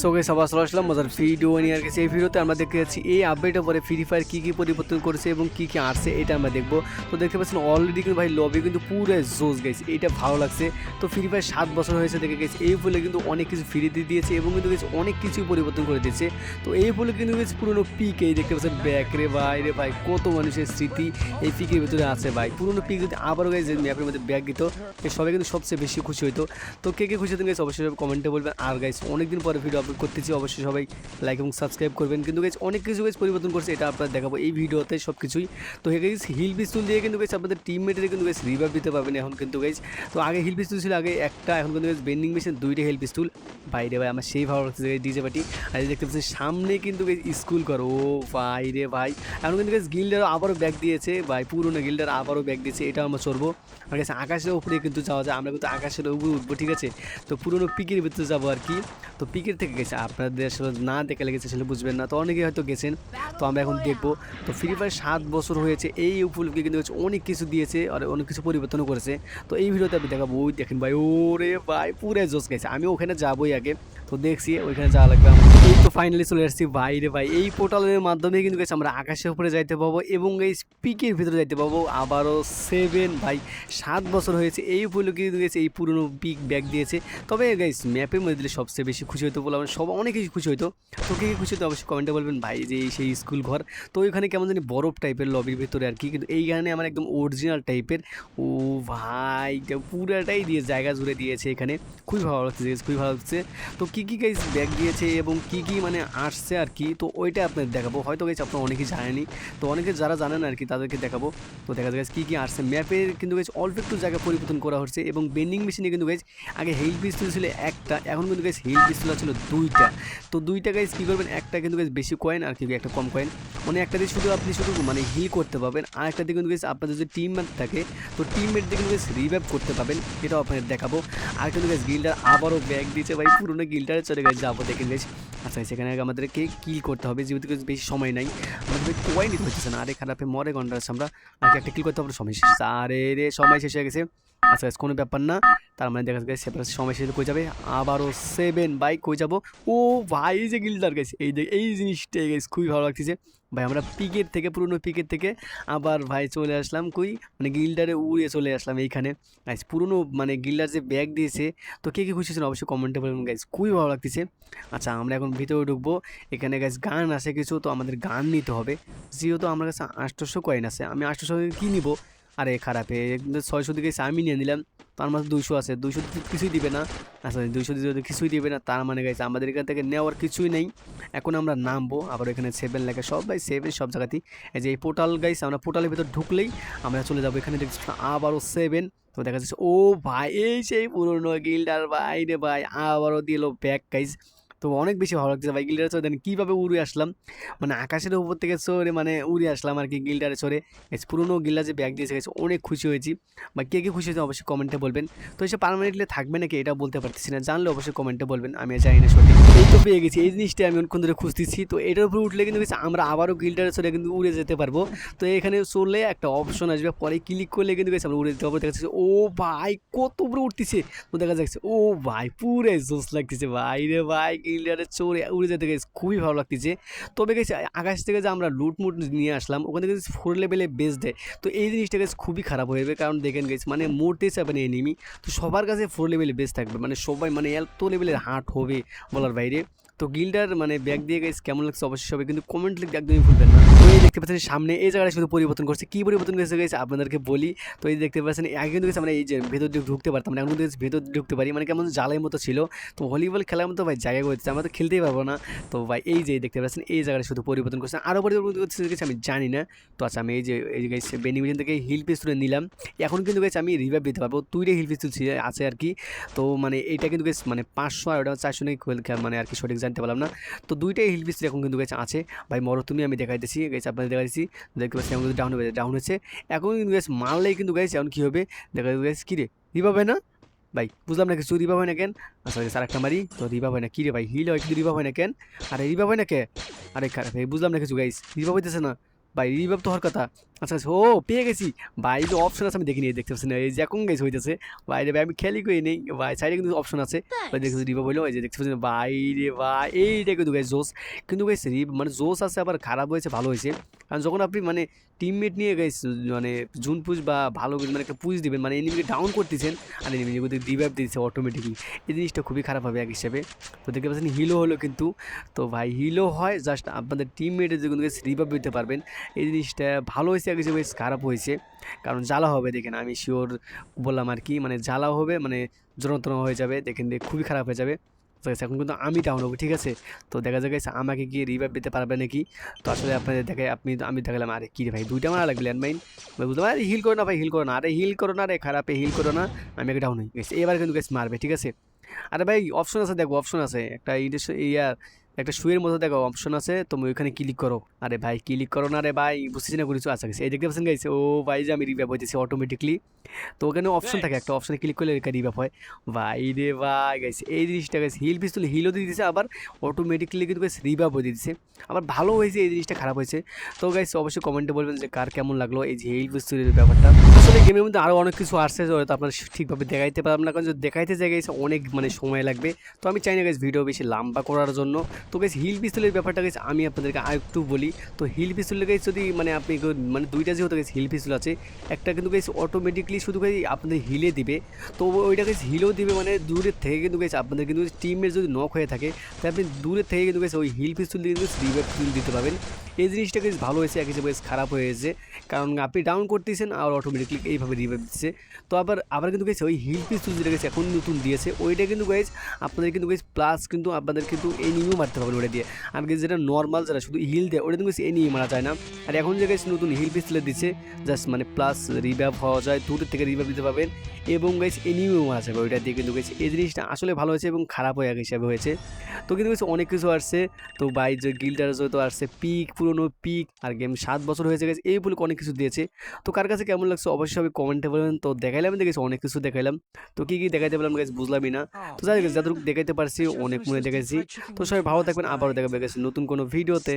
So guys চলে আসলাম মজার video নিয়ে গেছে এই ভিডিওতে আমরা দেখতে যাচ্ছি, এই আপডেটের পরে ফ্রি ফায়ার কী কী পরিবর্তন করেছে এবং কী কী আসছে, এটা আমরা দেখব। তো দেখতে পাচ্ছেন অলরেডি কিন্তু ভাই লবি কিন্তু পুরো জোস গেছে এটা ভালো লাগছে। তো ফ্রি ফায়ার সাত বছর হয়েছে দেখে গেছে এই ফলে কিন্তু অনেক কিছু ফ্রি দিয়ে দিয়েছে এবং কিন্তু গেছে অনেক কিছু পরিবর্তন করে দিয়েছে। তো এই ফলে কিন্তু গেছে পুরোনো পিক দেখতে পাচ্ছেন ব্যাক রে ভাই রে ভাই, কত মানুষের স্মৃতি এই পিকের ভিতরে আছে ভাই। পুরোনো পিক যদি আবারও গেছে ম্যাপের মধ্যে ব্যাগ দিত সবাই কিন্তু সবচেয়ে বেশি খুশি হতো তো কে কে খুশি হতেন গেছে অবশ্যই কমেন্টে বলবেন। আর গাইস অনেকদিন পরে ভিডিও আপলোড করতেছি, অবশ্যই সবাই লাইক এবং সাবস্ক্রাইব করবেন। কিন্তু গেছে অনেক কিছু গেছে পরিবর্তন করছে, এটা আপনারা দেখাবো এই ভিডিওতে সব কিছুই তো হে গেছে হিল পিস্তুল দিয়ে কিন্তু গেছে আপনাদের টিমমেটের কিন্তু বেশ রিভাইভ দিতে পারবেন এখন কিন্তু গেছে তো আগে হিল পিস্তুল ছিল, আগে একটা, এখন কিন্তু গেছে বেন্ডিং মেশিন দুইটা হিল পিস্তুল বাইরে ভাই, আমার সেই ভালো লাগছে ডিজে পার্টি। আর দেখতে পাচ্ছেন সামনে কিন্তু স্কুল কর ও ভাই রে ভাই। এখন কিন্তু গিল্ডার আবারও ব্যাগ দিয়েছে। ভাই, পুরোনো গিল্ডার আবারও ব্যাগ দিয়েছে। এটা আমরা চড়বো। আর গেছে আকাশের উপরে কিন্তু যাওয়া যায়। আমরা কিন্তু আকাশের উপরে উঠবো, ঠিক আছে? তো পুরোনো পিকের ভিতরে যাব আর কি। তো পিকের থেকে গেছে আপনাদের আসলে না দেখে লেগেছে আসলে বুঝবেন না। তো অনেকে হয়তো গেছেন। তো আমরা এখন দেখব। তো ফ্রি ফায়ার সাত বছর হয়েছে। এই উপলক্ষে কিন্তু অনেক কিছু দিয়েছে আর অনেক কিছু পরিবর্তনও করেছে। তো এই ভিডিওতে আপনি দেখাবো। ওই দেখেন ভাই, ওরে ভাই, পুরো জোস গেছে আমি ওখানে যাবোই আগে তো দেখছি ওইখানে যাওয়া লাগবে আমার। ফাইনালি চলে আসছি। বাইরে ভাই, এই পোর্টালের মাধ্যমে কিন্তু গেছে আমরা আকাশের উপরে যাইতে পাবো এবং এই পিকের ভিতরে যাইতে পাবো। আবারও সেভেন ভাই, সাত বছর হয়েছে। এই উপলক্ষে কিন্তু গেছে এই পুরনো পিক ব্যাগ দিয়েছে। তবে গাইস ম্যাপের মধ্যে দিলে সবচেয়ে বেশি খুশি হতো বললাম সব অনেক কিছু খুশি হতো তো কে খুশি হতো অবশ্যই কমেন্টে বলবেন। ভাই, যে সেই স্কুল ঘর। তো ওইখানে কেমন জানি বরফ টাইপের লবির ভিতরে আর কি। কিন্তু এইখানে আমার একদম অরিজিনাল টাইপের ও ভাই পুরাটাই দিয়ে জায়গা জুড়ে দিয়েছে এখানে। খুবই ভালো লাগছে খুবই ভালো লাগছে। তো কী কী গাইস ব্যাগ দিয়েছে এবং কী কী মানে আসছে আর কি, তো ওইটা আপনাদের দেখাবো। হয়তো গাইজ আপনারা অনেকেই জানেনি তো অনেকে যারা জানেন আর কি তাদেরকে দেখাবো। তো দেখা যায় কী কী আসছে। ম্যাপের কিন্তু গাইজ অল্প একটু জায়গা পরিবর্তন করা হচ্ছে এবং বেন্ডিং মেশিনে কিন্তু গাইজ আগে হেল পিস্তল ছিল একটা, এখন কিন্তু গাইজ হেল পিস্তল ছিল দুইটা। তো দুইটা গাইজ কী করবেন, একটা কিন্তু গাইজ বেশি কয়েন আর কি একটা কম কয়েন মানে একটা দিয়ে শুধু আপনি শুধু মানে হিল করতে পারবেন, আর একটা দিয়ে কিন্তু গাইজ আপনাদের যদি টিমমেট থাকে, তো টিমমেট দিয়ে কিন্তু গাইজ রিভাইভ করতে পারবেন, এটাও আপনাদের দেখাবো। আর কিন্তু গাইজ গিল্ডার আবারও ব্যাগ দিয়েছে ভাই, পুরোনো গিল্ডারে চলে গেছে যাব, দেখে গাইজ আচ্ছা সেখানে আগে আমাদেরকে কিল করতে হবে? যেহেতু বেশি সময় নাই আমাদের কোয়াই নিতে হচ্ছে না। আরে খারাপে মরে গন্ডা আছে আমরা। কি একটা কিল করতে হবে, সময় শেষ। আরে রে, সময় শেষ হয়ে গেছে। আচ্ছা কোনো ব্যাপার না। তার মানে দেখা গেছে সেপারে সময় শেষে কই যাবে? আবারও সেভেন বাই কই যাব? ও ভাই যে গিল্ডার গেছে। এই এই জিনিসটা গেছে, খুবই ভালো লাগতেছে। ভাই, আমরা পিকের থেকে, পুরনো পিকের থেকে আবার ভাই চলে আসলাম কই? মানে গিল্ডারে উড়ে চলে আসলাম এইখানে। গাইস পুরনো মানে গিল্ডার যে ব্যাগ দিয়েছে, তো কে কে খুশি ছিলেন অবশ্যই কমেন্টে বলবেন গাইস খুবই ভালো লাগতেছে। আচ্ছা আমরা এখন ভিতরে ঢুকবো। এখানে গাইস গান আছে কিছু, তো আমাদের গান নিতে হবে। যেহেতু আমার কাছে আটশোশো কয়েন আছে, আমি আটশোশো কী নিবো? আরে খারাপে ছয়শো দিকে আমি নিয়ে নিলাম। তার মাঝে দুইশো আছে দুশো কিছুই দিবে না। আচ্ছা দুইশো দিতে কিছুই দিবে না, তার মানে গাইছে আমাদের এখান থেকে নেওয়ার কিছুই নেই। এখন আমরা নামবো, আবার এখানে সেভেন লেখা সব ভাই সেভেন সব জায়গাতেই। এই যে এই পোর্টাল গাইস আমরা পোর্টালের ভিতর ঢুকলেই আমরা চলে যাব, এখানে দেখছি আবারও সেভেন তো দেখা যাচ্ছে, ও ভাই, এই সেই পুরনো গিল্ডার ভাই রে ভাই, আবারও দিল ব্যাক গাইস তো অনেক বেশি ভালো লাগছে ভাই গিল্ডারে চড়ে দেন কীভাবে উড়ে আসলাম? মানে আকাশের উপর থেকে চড়ে মানে উড়ে আসলাম আর কি গিল্ডারে চড়ে পুরনো গিল্ডার যে ব্যাগ দিয়েছে গেছে অনেক খুশি হয়েছি। বা কে কে খুশি হয়েছে অবশ্যই কমেন্টে বলবেন। তো এসে পারমানেন্টলি থাকবে নাকি এটা বলতে পারতেছি না, জানলে অবশ্যই কমেন্টে বলবেন, আমি জানি না সঠিক। এই তো পেয়ে গেছি, এই জিনিসটা আমি অনেকক্ষণ ধরে খুঁজতেছি। তো এটার উপরে উঠলে কিন্তু আমরা আবারও গিল্ডারে চড়ে কিন্তু উড়ে যেতে পারব। তো এখানে চললে একটা অপশন আসবে, পরে ক্লিক করলে কিন্তু গেছে আমরা উড়ে যেতে পারব। দেখা ও ভাই কত উপরে উঠতেছে। তো দেখা যাচ্ছে, ও ভাই পুরে জোস লাগতেছে, ভাই রে ভাই গিল্ডারে চড়ে উড়ে যেতে গেছে, খুবই ভালো লাগতেছে। তবে গেছে আকাশ থেকে যে আমরা লুটমুট নিয়ে আসলাম, ওখান থেকে ফোর লেভেলে বেস দেয়। তো এই জিনিসটা গেছে খুবই খারাপ হয়ে যাবে, কারণ দেখেন গেছে মানে মরতে চাবে না এনিমি তো সবার কাছে ফোর লেভেলে বেস থাকবে মানে সবাই মানে এত লেভেলের হার্ট হবে বলার বাইরে। তো গিল্ডার মানে ব্যাগ দিয়ে গেছে কেমন লাগছে অবশ্যই সবাই কিন্তু কমেন্ট লিখতে একদমই ভুলবেন না। এই দেখতে পাচ্ছেন সামনে এই জায়গাটা শুধু পরিবর্তন করছে। কী পরিবর্তন করেছে গেছে আপনাদেরকে বলি, তো এই দেখতে পাচ্ছেন, আগে কিন্তু আমরা এই যে ভেতর দিকে ঢুকতে পারতাম না, এখন কিন্তু ভেতর ঢুকতে পারি। মানে কেমন জালের মতো ছিল। তো ভলিবল খেলার মতো ভাই জায়গা করতেছে আমরা তো খেলতেই পারব না। তো ভাই এই যে দেখতে পাচ্ছেন, এই জায়গাটা শুধু পরিবর্তন করছে। আরও পরিবর্তন করছে আমি জানি না। তো আচ্ছা আমি এই যে এই যে গেছে থেকে হিল পিস্তুলে নিলাম। এখন কিন্তু গেছে আমি রিভাইভ দিতে পারব। দুইটা হিল পিস্তুল আছে আর কি। তো মানে এইটা কিন্তু গেছে মানে পাঁচশো আর ওটা চারশো নেই মানে আর কি সঠিক জানতে পারলাম না। তো দুইটাই হিল পিস্তুল এখন কিন্তু গেছে আছে। ভাই মরো তুমি, আমি দেখাইতেছি। আপনাদের দেখাইতেছি দেখতে পাচ্ছি। এখন ডাউন হয়েছে ডাউন হচ্ছে এখন কিন্তু গাইছে মারলেই কিন্তু গাইছে এখন কী হবে? দেখা গেছে কী রে রিভাব হয় না? ভাই, বুঝলাম না কিছু রিভাব হয় না কেন? আচ্ছা স্যার একটা মারি। তো রিভাব হয় না কী রে ভাই? হিল হয়, কিন্তু রিভাব হয় না কেন? আরে রিভাব হয় না কে? আরে, খারাপ বুঝলাম না কিছু গাইস রিভাব হইতেছে না। ভাই রিভাব তো হওয়ার কথা। আচ্ছা আচ্ছা ও, পেয়ে গেছি। যে অপশন আছে আমি দেখিনি, দেখতে পাচ্ছি না, এই যে এখন গেছে হইতেছে। বাইরে ভাই, আমি খেলি করি নেই। ভাই সাইডে কিন্তু অপশন আছে। ভাই দেখতে রিবা বলল, এই যে দেখতে পাচ্ছি বাইরে ভাই, এইটা কিন্তু গাইস জোস কিন্তু গাইস রিব মানে জোস আছে, আবার খারাপ হয়েছে, ভালো হয়েছে। কারণ যখন আপনি মানে টিমমেট নিয়ে গাইস মানে জুন পুজ বা ভালো মানে একটা পুজ দিবেন মানে এনিমিকে ডাউন করতেছেন, আর এনিমিকে কিন্তু রিভাইভ দিচ্ছে অটোমেটিকলি এই জিনিসটা খুবই খারাপ হবে এক হিসাবে। তো দেখতে পাচ্ছেন হিলো হলো কিন্তু। তো ভাই হিলো হয় জাস্ট আপনাদের টিমমেটের যে কিন্তু রিভাইভ দিতে পারবেন। এই জিনিসটা ভালো হয়েছে এক হিসেবে খারাপ হয়েছে। কারণ জ্বালা হবে দেখেন আমি শিওর বললাম আর কি মানে জ্বালা হবে মানে যন্ত্রণা হয়ে যাবে দেখেন খুবই খারাপ হয়ে যাবে। তো এখন কিন্তু আমি ডাউন হব ঠিক আছে? তো দেখা যায় guys, আমাকে গিয়ে রিভাইভ দিতে পারবে নাকি? তো আসলে আপনাদের দেখে আপনি আমি দেখালাম আরে কি রে ভাই দুইটা মারা লাগবে ল্যান্ডমাইন বুঝতে পারি হিল করো না ভাই হিল করো না। আরে হিল করো না রে খারাপে হিল করো না আমি আগে ডাউন হই। গেছি এবার কিন্তু গেছে মারবে ঠিক আছে? আরে ভাই অপশন আছে দেখো অপশন আছে। একটা ইন্ডাস্ট্রি ইয়া একটা শুয়ের মধ্যে দেখো অপশন আছে তুমি ওইখানে ক্লিক করো। আরে ভাই ক্লিক করো না রে ভাই বুঝতেছি না কিছু আচ্ছা গেছে এই দেখতে পাচ্ছেন গাইছে ও ভাই যে আমি রিভাইভ হইতেছি অটোমেটিকলি তো ওখানে অপশন থাকে একটা অপশনে ক্লিক করলে এটা রিভাইভ হয়। ভাই রে ভাই গাইছে এই জিনিসটা গাইছে হিল পিস্তল হিলও দিয়ে দিছে আবার অটোমেটিকলি কিন্তু গাইছে রিভাইভও দিয়ে দিছে। আবার ভালো হয়েছে এই জিনিসটা খারাপ হয়েছে। তো গাইছে অবশ্যই কমেন্টে বলবেন যে কার কেমন লাগল এই যে হিল পিস্তলের ব্যাপারটা। আসলে গেমের মধ্যে আরও অনেক কিছু আসছে হয়তো আপনারা ঠিকভাবে দেখাইতে পারলাম না কারণ যদি দেখাইতে যাই গেছে অনেক মানে সময় লাগবে। তো আমি চাই না গাইছে ভিডিও বেশি লম্বা করার জন্য। তো গাইছে হিল পিস্তলের ব্যাপারটা গেছে আমি আপনাদেরকে আর একটু বলি। তো হিল পিস্তলের গাইছে যদি মানে আপনি মানে দুইটা যেহেতু গেছে হিল পিস্তল আছে, একটা কিন্তু গেছে অটোমেটিকলি শুধু গেছে আপনাদের হিলে দিবে। তো ওইটা গেছে হিলেও দিবে মানে দূরের থেকে কিন্তু গেছে আপনাদের কিন্তু টিমের যদি নক হয়ে থাকে, তাহলে আপনি দূরের থেকে কিন্তু গেছে ওই হিল পিস্তল দিয়ে কিন্তু দিতে পারবেন। এই জিনিসটা বেশ ভালো হয়েছে এক হিসেবে বেশ খারাপ হয়েছে। কারণ আপনি ডাউন করতেছেন আর অটোমেটিকলি এইভাবে রিভাইভ দিচ্ছে। তো আবার আবার কিন্তু গেছে ওই হিল পিস যেটা গেছে, এখন নতুন দিয়েছে। ওইটা কিন্তু গাইজ আপনাদের কিন্তু গাইজ প্লাস কিন্তু আপনাদের কিন্তু এনিমিও মারতে পারবেন ওটা দিয়ে। আর যেটা নর্মাল যারা শুধু হিল দেয় ওটা কিন্তু এনিমি মারা যায় না। আর এখন যে গেছে নতুন হিল পিস্তলে দিচ্ছে জাস্ট মানে প্লাস রিভাইভ হওয়া যায়, দূরের থেকে রিভাইভ দিতে পারবেন। এবং গাইজ এনিমিও মারা যাবে ওইটা দিয়ে কিন্তু গাইজ এই জিনিসটা আসলে ভালো হয়েছে এবং খারাপও এক হিসাবে হয়েছে। তো কিন্তু গাইজ অনেক কিছু আসছে। তো বাই যে গিল্ডার তো আসছে পিক পুরনো পিক আর গেম সাত বছর হয়েছে গেছে এই বলে অনেক কিছু দিয়েছে তো কার কাছে কেমন লাগছে অবশ্যই আমি কমেন্টে বলবেন তো দেখাইলাম দেখেছি অনেক কিছু দেখাইলাম তো কী কী দেখাইতে পারলাম গেছে বুঝলামই না তো যাই গেছে যাদের দেখাইতে পারছি অনেক মনে দেখেছি তো সবাই ভালো থাকবেন আবারও দেখাবে গেছে নতুন কোনো ভিডিওতে